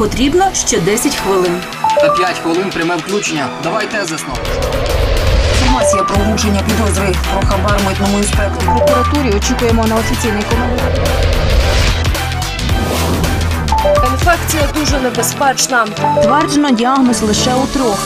Потрібно ще 10 хвилин. За 5 хвилин пряме включення. Давай тезисно. Інформація про влучення підозри про хабар митному інспектору. Прокуратурі очікуємо на офіційний коментар. Інфекція дуже небезпечна. Тверджено діагноз лише у трьох.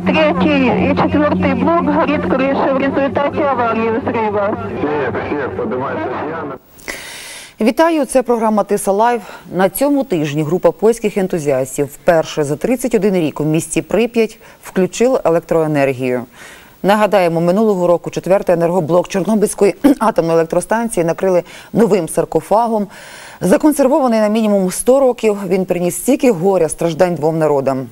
Алло, Припять, третий и четвертый блок горит крыша в результате аварии взрыва. Вітаю, це програма Тиса Лайв. На цьому тижні група польських ентузіастів вперше за 31 рік у місті Прип'ять включила електроенергію. Нагадаємо, минулого року четвертий енергоблок Чорнобильської атомної електростанції накрили новим саркофагом. Законсервований на мінімум 100 років, він приніс стільки горя страждань двом народам.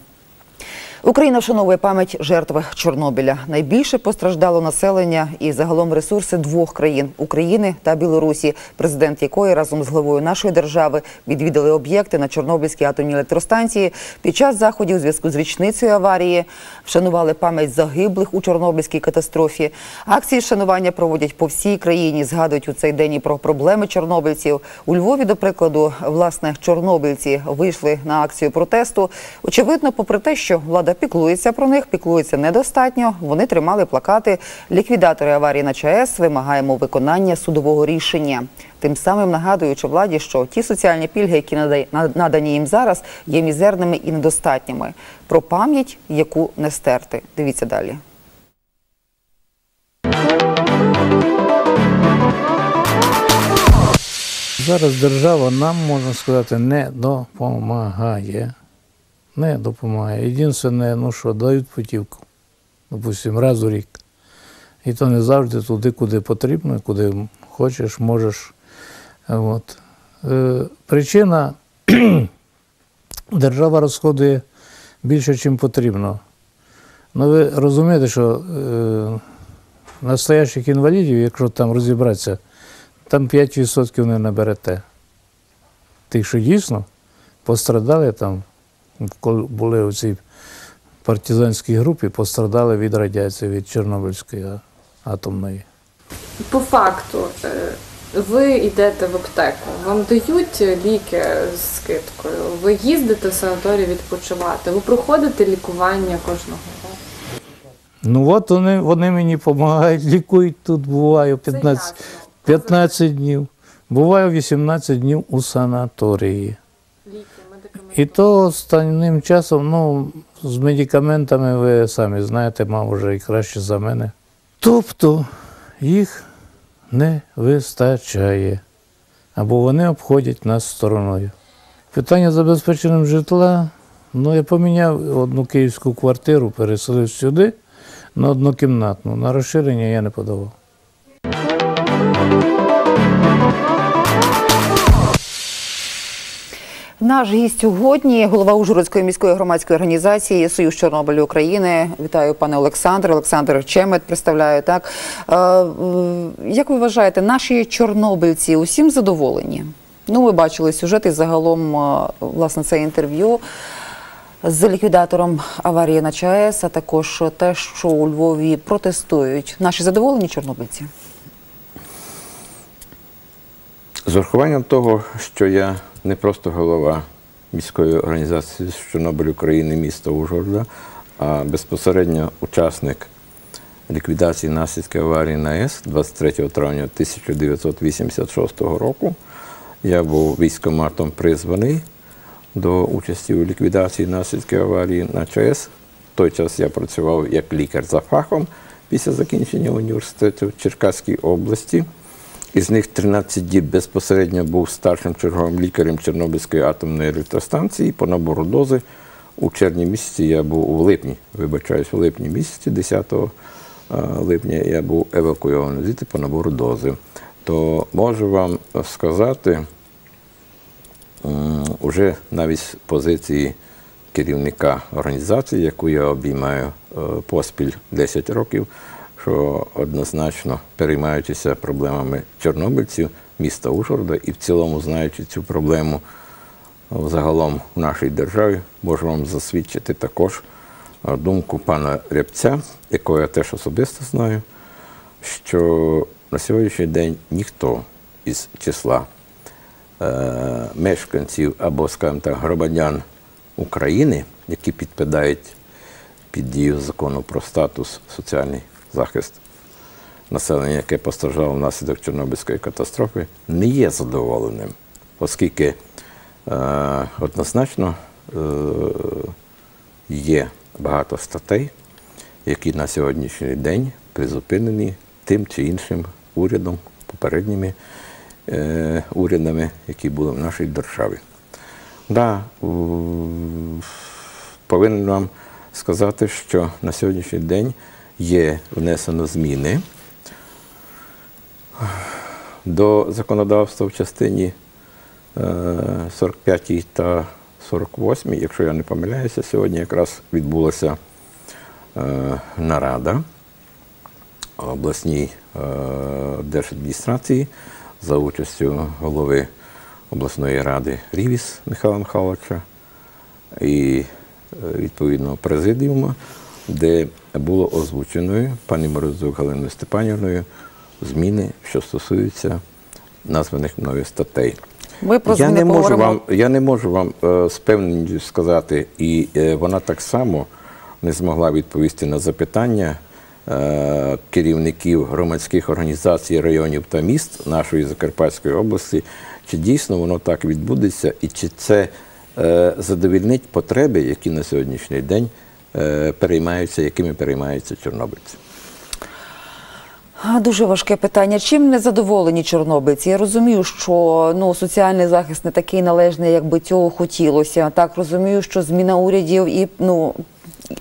Україна вшановує пам'ять жертв Чорнобиля. Найбільше постраждало населення і загалом ресурси двох країн України та Білорусі, президент якої разом з главою нашої держави відвідали об'єкти на Чорнобильській атомній електростанції. Під час заходів у зв'язку з річницею аварії вшанували пам'ять загиблих у Чорнобильській катастрофі. Акції вшанування проводять по всій країні. Згадують у цей день і про проблеми чорнобильців. У Львові, до прикладу, власне, чорнобильці вийшли на акцію протесту. Очевидно, попри те, що влада піклується про них, піклується недостатньо. Вони тримали плакати Ліквідатори аварії на ЧАЕС вимагаємо виконання судового рішення. Тим самим нагадуючи владі, що ті соціальні пільги, які надані їм зараз, є мізерними і недостатніми. Про пам'ять, яку не стерти. Дивіться далі. Зараз держава нам, можна сказати, не допомагає. Не допомагає. Єдине, ну що, дають путівку, допустимо, раз у рік. І то не завжди туди, куди потрібно, куди хочеш, можеш. От. Е, причина держава розходує більше, ніж потрібно. Ну, ви розумієте, що е, настоящих інвалідів, якщо там розібратися, там 5% не наберете. Тих, що дійсно пострадали там, були у цій партизанській групі, пострадали від радіації, від Чорнобильської атомної. По факту, е, ви йдете в аптеку, вам дають ліки з скидкою, ви їздите в санаторій відпочивати, ви проходите лікування кожного року. Ну от вони, вони мені допомагають, лікують тут, буваю 15, 15 днів. Буваю 18 днів у санаторії. І то останнім часом, ну, з медикаментами ви самі знаєте, мав вже і краще за мене. Тобто їх не вистачає. Або вони обходять нас стороною. Питання забезпеченим житла. Ну, я поміняв одну київську квартиру, переселив сюди на однокімнатну. На розширення я не подавав. Наш гість сьогодні, голова Ужгородської міської громадської організації Союз Чорнобилю України. Вітаю, пане Олександр. Олександр Чемет представляю. Так Е, як ви вважаєте, наші чорнобильці усім задоволені? Ну, ви бачили сюжет і загалом е, власне це інтерв'ю з ліквідатором аварії на ЧАЕС, а також те, що у Львові протестують. Наші задоволені чорнобильці? З урахуванням того, що я не просто голова міської організації Чорнобиль України міста Ужгорода, а безпосередньо учасник ліквідації наслідків аварії на АЕС 23 травня 1986 року. Я був військоматом призваний до участі у ліквідації наслідків аварії на ЧАЕС. В той час я працював як лікар за фахом після закінчення університету в Черкаській області. Із них 13 діб безпосередньо був старшим черговим лікарем Чорнобильської атомної електростанції по набору дози. У червні місяці я був у липні, вибачаюсь, у липні місяці, 10 е, липня я був евакуйований звідти по набору дози. То можу вам сказати, м, уже навіть з позиції керівника організації, яку я обіймаю е, поспіль 10 років, що однозначно переймаючися проблемами чорнобильців, міста Ужгорода і в цілому знаючи цю проблему загалом в нашій державі, можу вам засвідчити також думку пана Рябця, якого я теж особисто знаю, що на сьогоднішній день ніхто із числа е, мешканців або, скажімо так, громадян України, які підпадають під дію закону про статус соціальний захист населення, яке постраждало внаслідок Чорнобильської катастрофи, не є задоволеним, оскільки е, однозначно е, є багато статей, які на сьогоднішній день призупинені тим чи іншим урядом, попередніми е, урядами, які були в нашій державі. Да, повинен вам сказати, що на сьогоднішній день є внесено зміни до законодавства в частині е, 45 та 48, якщо я не помиляюся, сьогодні якраз відбулася е, нарада обласній е, держадміністрації за участю голови обласної ради Рівіс Михайла Михайловича і е, відповідно президіуму, де було озвученою пані Морозук Галиною Степанівною зміни, що стосуються названих мною статей. Ми про Я не, можу вам, я не можу вам е, з певністю сказати, і е, вона так само не змогла відповісти на запитання е, керівників громадських організацій районів та міст нашої Закарпатської області, чи дійсно воно так відбудеться, і чи це е, задовільнить потреби, які на сьогоднішній день переймаються, якими переймаються чорнобильці. Дуже важке питання. Чим не задоволені чорнобильці? Я розумію, що ну, соціальний захист не такий належний, як би цього хотілося. Так розумію, що зміна урядів і ну,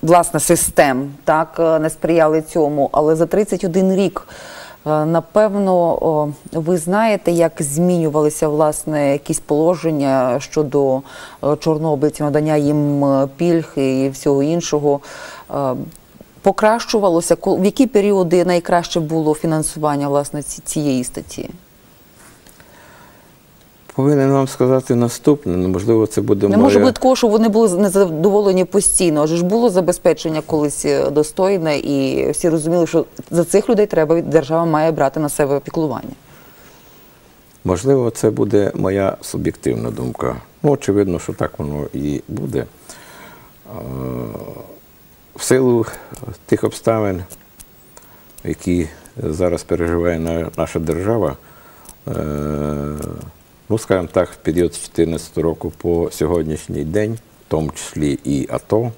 власне систем так е, не сприяли цьому. Але за 31 рік, е, напевно, ви знаєте, як змінювалися власне якісь положення щодо е, чорнобильців, надання їм е, пільг і всього іншого. Е, Покращувалося, в які періоди найкраще було фінансування власне цієї статті? Повинен вам сказати наступне, ну, можливо, це буде Не моя... може бути такого, що вони були незадоволені постійно. Адже ж було забезпечення колись е, достойне, і всі розуміли, що за цих людей треба держава має брати на себе піклування. Можливо, це буде моя суб'єктивна думка. Ну, очевидно, що так воно і буде. Е, В силу тих обставин, які зараз переживає наша держава, е, ну, скажімо так, в період з 2014 року по сьогоднішній день, в тому числі і АТО,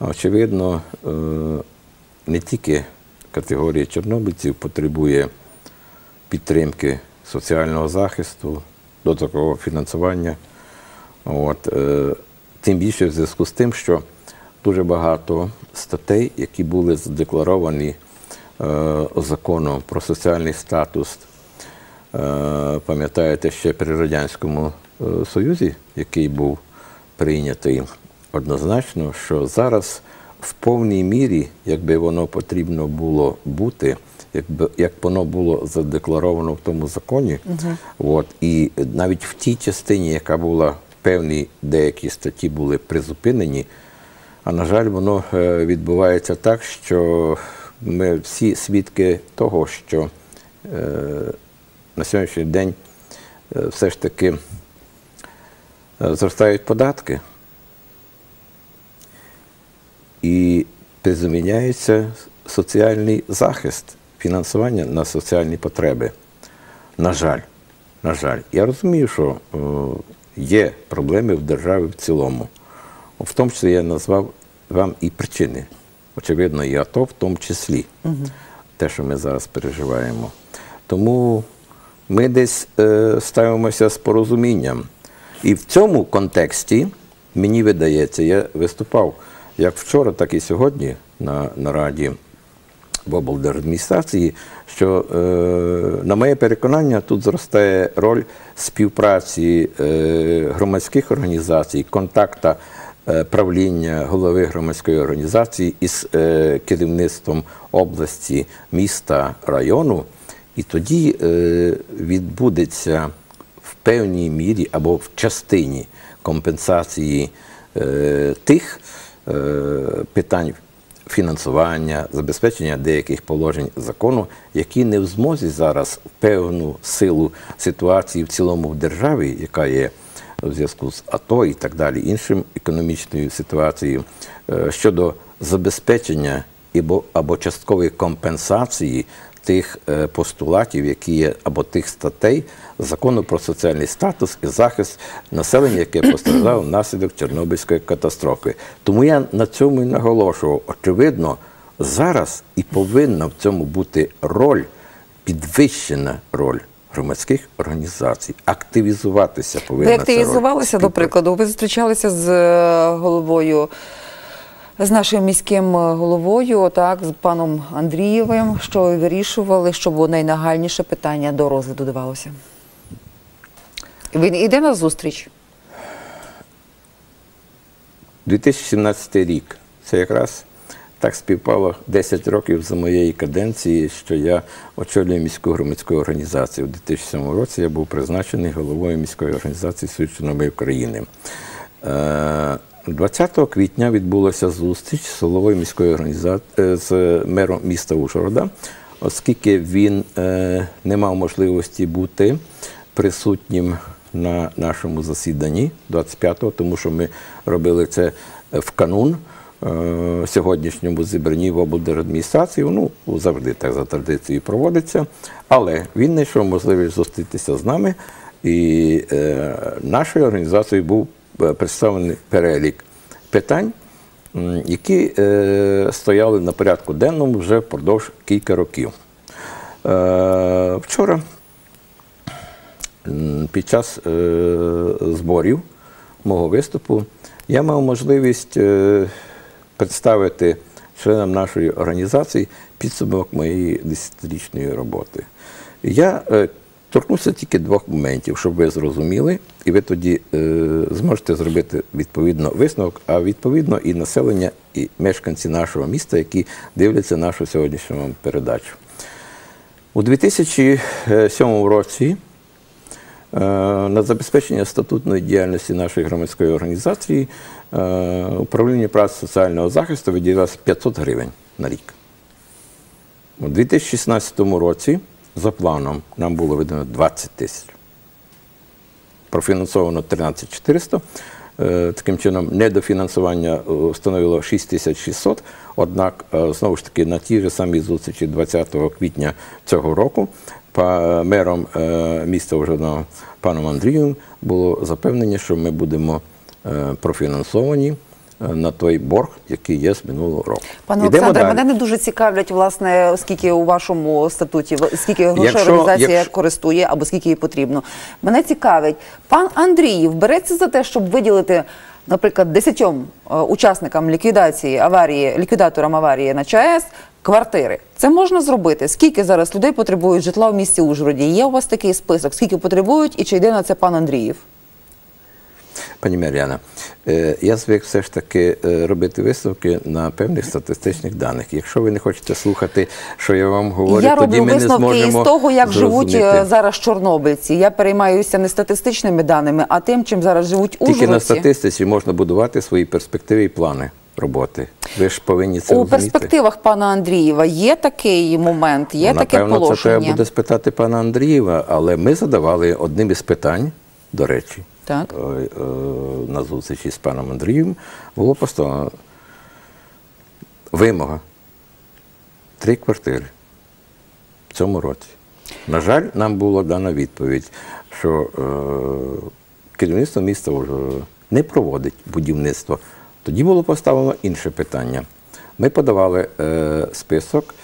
очевидно, е, не тільки категорія чорнобильців потребує підтримки соціального захисту, до такого фінансування. От, е, тим більше в зв'язку з тим, що дуже багато статей, які були задекларовані е, законом про соціальний статус, пам'ятаєте, ще при Радянському е, Союзі, який був прийнятий однозначно, що зараз в повній мірі, якби воно потрібно було бути, якби як воно було задекларовано в тому законі, от, і навіть в тій частині, яка була певні деякі статті були призупинені, а на жаль, воно е, відбувається так, що ми всі свідки того, що е, на сьогоднішній день е, все ж таки е, зростають податки і призаміняється соціальний захист, фінансування на соціальні потреби. На жаль, на жаль, я розумію, що е, є проблеми в державі в цілому. В тому числі я назвав вам і причини. Очевидно, і АТО в тому числі, те, що ми зараз переживаємо. Тому ми десь е, ставимося з порозумінням. І в цьому контексті, мені видається, я виступав як вчора, так і сьогодні на нараді в облдержадміністрації, що, е, на моє переконання, тут зростає роль співпраці е, громадських організацій, контакта е, правління голови громадської організації із е, керівництвом області, міста, району, і тоді е, відбудеться в певній мірі або в частині компенсації е, тих е, питань фінансування, забезпечення деяких положень закону, які не в змозі зараз в певну силу ситуації в цілому в державі, яка є в зв'язку з АТО і так далі, іншим економічною ситуацією е, щодо забезпечення або, або часткової компенсації тих е, постулатів, які є, або тих статей закону про соціальний статус і захист населення, яке постраждало внаслідок Чорнобильської катастрофи. Тому я на цьому і наголошував. Очевидно, зараз і повинна в цьому бути роль, підвищена роль громадських організацій. Активізуватися повинна Ви активізувалися, до прикладу, ви зустрічалися з е, головою, з нашим міським е, головою, так, з паном Андрієвим, що ви вирішували, щоб найнагальніше питання до розгляду давалося. Він іде на зустріч. 2017 рік це якраз так співпало 10 років за моєї каденції, що я очолюю міську громадську організацію. У 2007 році я був призначений головою міської організації Чорнобиль України. Е, 20 квітня відбулася зустріч з головою міської організації з мером міста Ужгорода, оскільки він е, не мав можливості бути присутнім на нашому засіданні 25-го, тому що ми робили це в канун е, сьогоднішньому зібранні в облдержадміністрації. Ну, завжди так за традицією проводиться. Але він знайшов можливість зустрітися з нами, і е, нашою організацією був е, представлений перелік питань, які е, стояли на порядку денному вже впродовж кілька років. Е, вчора під час е, зборів мого виступу я мав можливість е, представити членам нашої організації підсумок моєї десятирічної роботи. Я е, торкнуся тільки двох моментів, щоб ви зрозуміли, і ви тоді е, зможете зробити відповідно висновок, а відповідно і населення, і мешканці нашого міста, які дивляться нашу сьогоднішню передачу. У 2007 році е, на забезпечення статутної діяльності нашої громадської організації е, управління праці соціального захисту виділялось 500 гривень на рік. У 2016 році за планом нам було видано 20 тисяч. Профінансовано 13 400. Е, Таким чином, недофінансування е, становило 6600. Однак, е, знову ж таки, на тій же самій зустрічі 20 квітня цього року мером міста Ужгорода паном Андрієм було запевнення, що ми будемо профінансовані на той борг, який є з минулого року. Пане Олександре, мене не дуже цікавлять, власне, скільки у вашому статуті, скільки грошей Якщо- організація якщо- користує або скільки їй потрібно. Мене цікавить, пан Андріїв береться за те, щоб виділити, наприклад, десятьом е, учасникам ліквідації аварії, ліквідаторам аварії на ЧАЕС квартири. Це можна зробити. Скільки зараз людей потребують житла в місті Ужгороді? Є у вас такий список? Скільки потребують і чи йде на це пан Андріїв? Пані Мар'яна, е, я звик все ж таки е, робити висновки на певних статистичних даних. Якщо ви не хочете слухати, що я вам говорю, я тоді ми не висновки із того, як живуть зрозуміти. е, зараз чорнобильці. Я переймаюся не статистичними даними, а тим, чим зараз живуть Тільки на статистиці можна будувати свої перспективи і плани роботи. Ви ж повинні це У розуміти. перспективах пана Андрієва є такий момент, є Ну, таке Напевно, це положення. треба буде спитати пана Андрієва, але ми задавали одним із питань, до речі, Так. е, е, на зустрічі з паном Андрієм було поставлено вимога три квартири в цьому році. На жаль, нам була дана відповідь, що е, керівництво міста Ужгорода не проводить будівництво. Тоді було поставлено інше питання. Ми подавали е, список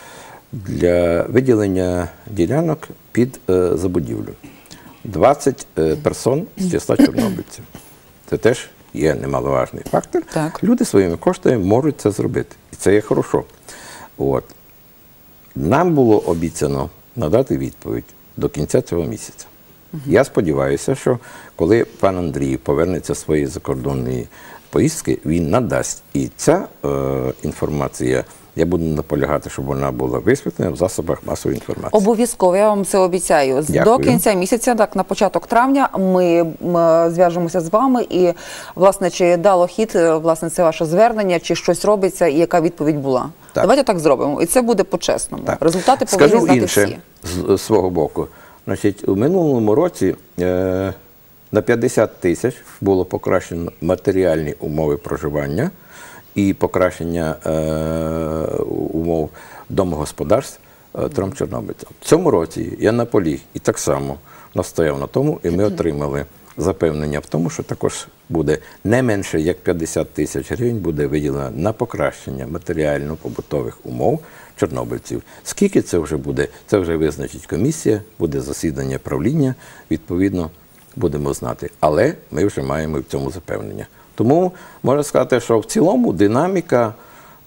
для виділення ділянок під е, забудівлю. 20 е, персон з числа чорнобильців. Це теж є немаловажний фактор. Так. Люди своїми коштами можуть це зробити. І це є хорошо. От. Нам було обіцяно надати відповідь до кінця цього місяця. Я сподіваюся, що коли пан Андрій повернеться з своєї закордонної поїздки він надасть. І ця е, інформація, я буду наполягати, щоб вона була висвітлена в засобах масової інформації. Обов'язково, я вам це обіцяю. З- До кінця місяця, так на початок травня, ми зв'яжемося з вами і, власне, чи дало хід, е, власне, це ваше звернення, чи щось робиться, і яка відповідь була. Так. Давайте так зробимо. І це буде по-чесному. Результати повинні Скажу знати інше всі. з свого боку. Значить, у минулому році е, на 50 тисяч було покращено матеріальні умови проживання і покращення е, умов домогосподарств е, трьом чорнобильцям. В цьому році я наполіг і так само настояв на тому, і ми отримали запевнення в тому, що також буде не менше як 50 тисяч гривень буде виділено на покращення матеріально-побутових умов чорнобильців. Скільки це вже буде, це вже визначить комісія, буде засідання правління, відповідно будемо знати. Але ми вже маємо в цьому запевнення. Тому можна сказати, що в цілому динаміка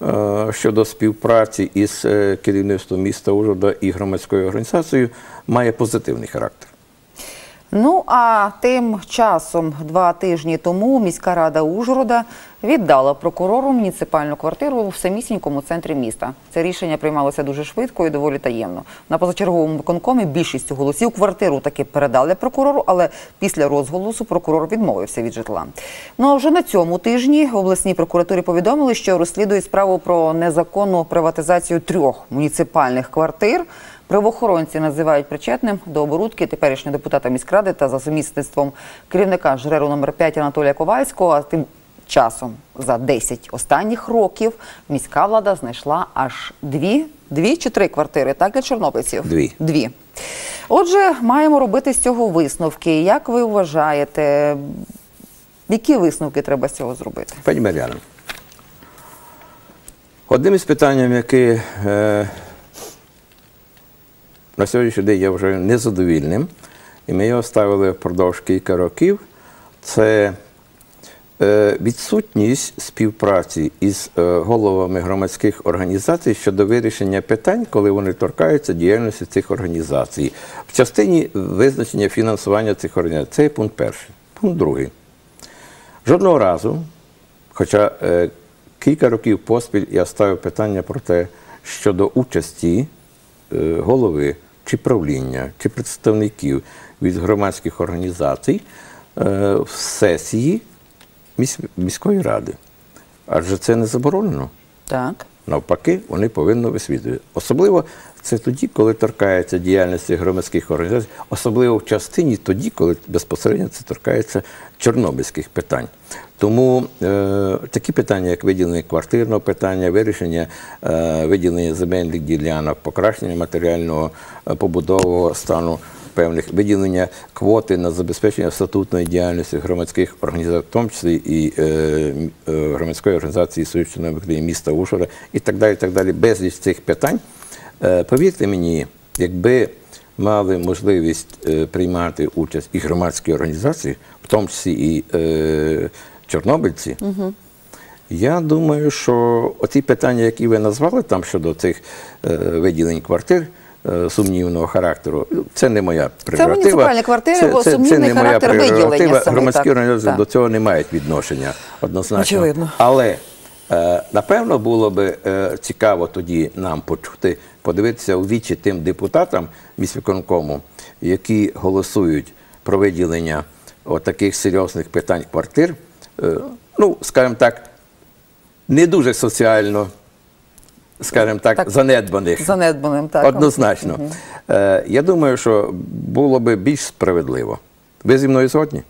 е, щодо співпраці із е, керівництвом міста Ужгорода і громадською організацією має позитивний характер. Ну а тим часом, два тижні тому, міська рада Ужгорода віддала прокурору муніципальну квартиру в самісінькому центрі міста. Це рішення приймалося дуже швидко і доволі таємно. На позачерговому виконкомі більшістю голосів квартиру таки передали прокурору, але після розголосу прокурор відмовився від житла. Ну а вже на цьому тижні в обласній прокуратурі повідомили, що розслідують справу про незаконну приватизацію трьох муніципальних квартир. Правоохоронці називають причетним до оборудки теперішнього депутата міськради та за сумісництвом керівника жреру номер 5 Анатолія Ковальського. А тим часом за 10 останніх років міська влада знайшла аж дві, дві чи три квартири, так для чорнобильців? Дві. Дві. Отже, маємо робити з цього висновки. Як ви вважаєте, які висновки треба з цього зробити? Пані Мар'яна, одним із питань, яке е, на сьогоднішній день є вже незадовільним, і ми його ставили впродовж кілька років, це е, відсутність співпраці із е, головами громадських організацій щодо вирішення питань, коли вони торкаються діяльності цих організацій. В частині визначення фінансування цих організацій. Це є пункт перший. Пункт другий. Жодного разу, хоча е, кілька років поспіль я ставив питання про те, щодо участі голови чи правління, чи представників від громадських організацій е, в сесії міської ради. Адже це не заборонено. Так. Навпаки, вони повинні висвітлювати. Особливо це тоді, коли торкається діяльності громадських організацій, особливо в частині тоді, коли безпосередньо це торкається чорнобильських питань. Тому е, такі питання, як виділення квартирного питання, вирішення е, виділення земельних ділянок, покращення матеріального е, побудового стану певних виділення квоти на забезпечення статутної діяльності громадських організацій, в тому числі і е, е, громадської організації Союз чорнобильських міста Ужгорода і так далі. так далі. Безліч цих питань. Е, повірте мені, якби мали можливість е, приймати участь і громадські організації, в тому числі і е, чорнобильці, я думаю, що оці питання, які ви назвали там щодо цих виділень квартир сумнівного характеру, це не моя прерогатива. муніципальні квартири, бо сумнівний не моя характер виділення прерогатива. Громадські організації до цього не мають відношення однозначно. Очевидно. Але напевно було би е, цікаво тоді нам почути, подивитися у вічі тим депутатам міськвиконкому, які голосують про виділення таких серйозних питань квартир. Е, ну, скажімо так, не дуже соціально, скажімо так, Так. занедбаних. Занедбаним, так. Однозначно. Е, я думаю, що було би більш справедливо. Ви зі мною згодні?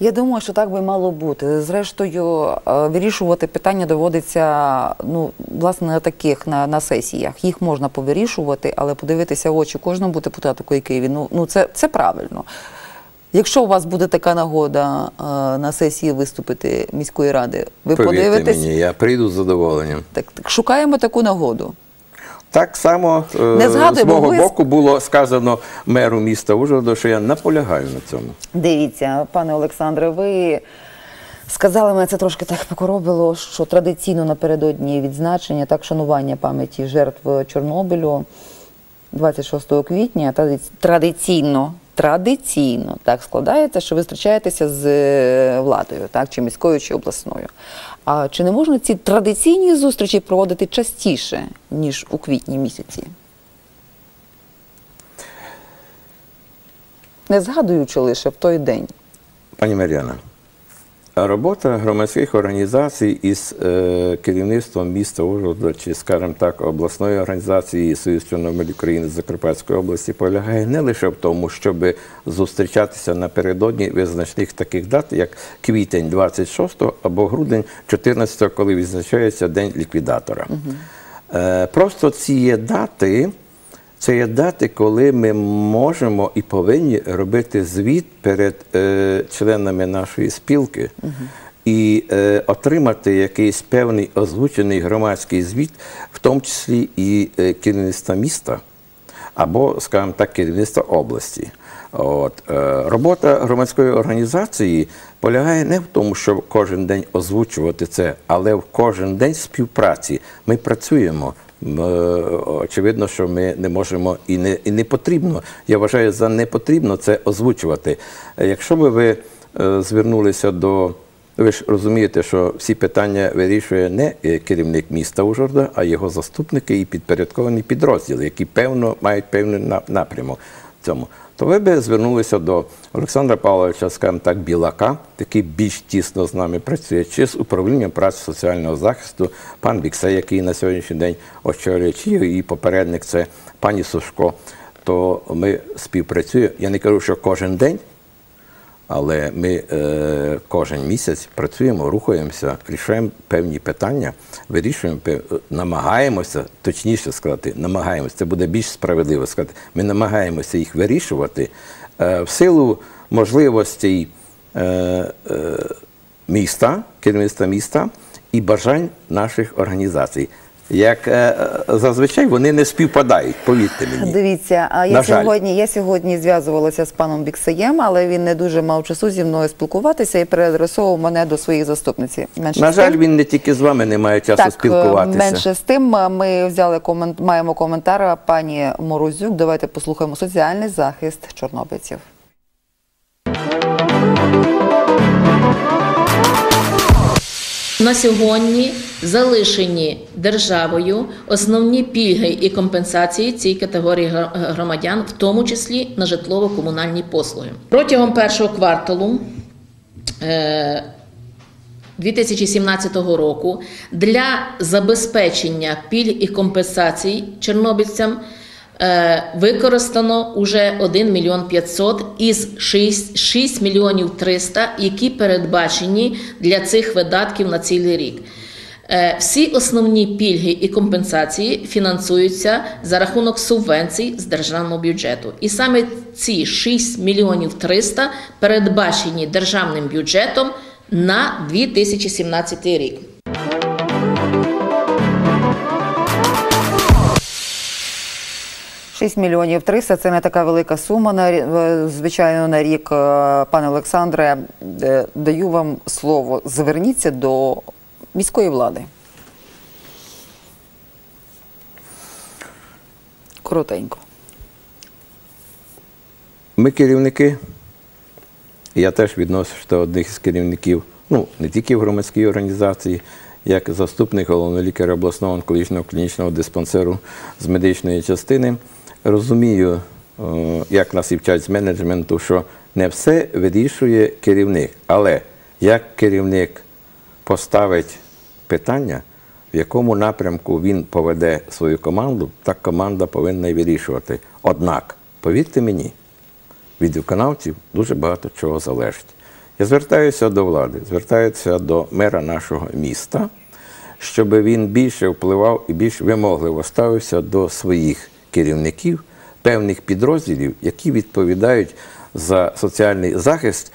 Я думаю, що так би мало бути. Зрештою, е, вирішувати питання доводиться ну, власне на таких на, на сесіях. Їх можна повирішувати, але подивитися в очі кожному депутату Києві. Ну, ну це, це правильно. Якщо у вас буде така нагода е, на сесії виступити міської ради, ви Повірте подивитесь. мені, я прийду з задоволенням. Так, так шукаємо таку нагоду. Так само е, Не з згадуємо, мого ви- боку було сказано меру міста Ужгорода, що я наполягаю на цьому. Дивіться, пане Олександре, ви сказали, мене це трошки так покоробило, що традиційно напередодні відзначення, так шанування пам'яті жертв Чорнобилю 26 квітня, тради- традиційно традиційно так складається, що ви зустрічаєтеся з е, владою, так, чи міською, чи обласною. А чи не можна ці традиційні зустрічі проводити частіше, ніж у квітні місяці? Не згадуючи лише в той день. Пані Мар'яна, робота громадських організацій із е, керівництвом міста Ужгорода чи, скажімо так, обласної організації Союз Чорнобиль України з Закарпатської області полягає не лише в тому, щоб зустрічатися напередодні визначних таких дат, як квітень 26 або грудень 14, коли відзначається День ліквідатора. Е, просто ці дати. Це є дати, коли ми можемо і повинні робити звіт перед е, членами нашої спілки і е, отримати якийсь певний озвучений громадський звіт, в тому числі і е, керівництва міста або, скажімо так, керівництва області. От, е, робота громадської організації полягає не в тому, щоб кожен день озвучувати це, але в кожен день співпраці. Ми працюємо. Е, Очевидно, що ми не можемо і не, і не потрібно. Я вважаю, за не потрібно це озвучувати. Якщо би ви е, звернулися до ви ж розумієте, що всі питання вирішує не е, керівник міста Ужгорода, а його заступники і підпорядковані підрозділи, які певно мають певний напрямок в цьому. То ви би звернулися до Олександра Павловича, скажімо так, Білака, який більш тісно з нами працює, чи з управлінням праці соціального захисту, пан Біксей, який на сьогоднішній день очолює, чи і попередник це пані Сушко. То ми співпрацюємо. Я не кажу, що кожен день. Але ми е, кожен місяць працюємо, рухаємося, рішаємо певні питання, вирішуємо, намагаємося, точніше сказати, намагаємося, це буде більш справедливо сказати. Ми намагаємося їх вирішувати е, в силу можливостей е, е, міста, керівництва міста і бажань наших організацій. Як е, зазвичай вони не співпадають, повірте мені. Дивіться, а я На жаль. сьогодні, я сьогодні зв'язувалася з паном Біксаєм, але він не дуже мав часу зі мною спілкуватися і переадресовував мене до своїх заступниці. Менше На з тим- жаль, він не тільки з вами не має часу так, е, спілкуватися. менше з тим, е, ми взяли комент, маємо коментар пані Морозюк. Давайте послухаємо соціальний захист чорнобильців. На сьогодні залишені державою основні пільги і компенсації цій категорії громадян, в тому числі на житлово-комунальні послуги. Протягом першого кварталу е, 2017 року для забезпечення пільг і компенсацій чорнобильцям е, використано уже 1 мільйон 500 із 6, 6 мільйонів 300, які передбачені для цих видатків на цілий рік. Е, Всі основні пільги і компенсації фінансуються за рахунок субвенцій з державного бюджету. І саме ці 6 мільйонів 300 передбачені державним бюджетом на 2017 рік. Шість мільйонів 300 – це не така велика сума, на, звичайно, на рік. Е, Пане Олександре, е, даю вам слово. Зверніться до міської влади. Коротенько. Ми керівники, я теж відношусь до одних з керівників, ну не тільки в громадській організації, як заступник головного лікаря обласного онкологічного клінічного диспансеру з медичної частини. Розумію, е, як нас і вчать з менеджменту, що не все вирішує керівник. Але як керівник поставить питання, в якому напрямку він поведе свою команду, так команда повинна і вирішувати. Однак, повірте мені, від виконавців дуже багато чого залежить. Я звертаюся до влади, звертаюся до мера нашого міста, щоб він більше впливав і більш вимогливо ставився до своїх керівників певних підрозділів, які відповідають за соціальний захист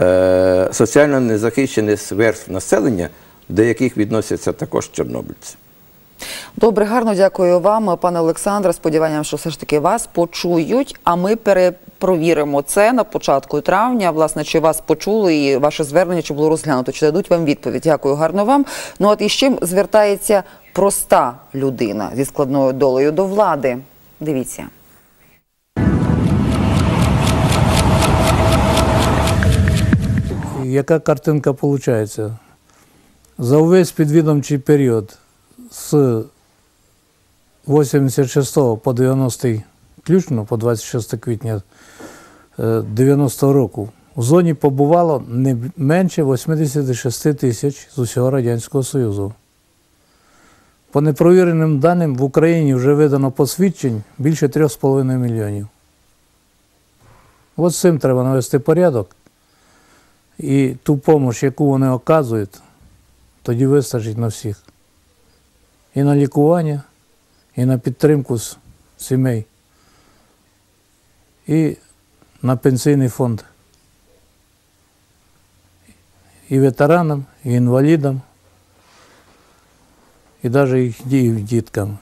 е, соціально незахищених верств населення, до яких відносяться також чорнобильці. Добре, гарно дякую вам, пане Олександре. Сподіваємося, що все ж таки вас почують. А ми перепровіримо це на початку травня. Власне, чи вас почули і ваше звернення чи було розглянуто, чи дадуть вам відповідь. Дякую, гарно вам. Ну от і з чим звертається проста людина зі складною долею до влади. Дивіться. Яка картинка виходить? За увесь підвідомчий період з 86 по 90 включно, по 26 квітня е, 90-го року в зоні побувало не менше 86 тисяч з усього Радянського Союзу. По непровіреним даним в Україні вже видано посвідчень більше 3,5 мільйонів. От з цим треба навести порядок. І ту допомогу, яку вони оказують, тоді вистачить на всіх. І на лікування, і на підтримку сімей, і на пенсійний фонд. І ветеранам, і інвалідам, і навіть їх ді- діткам.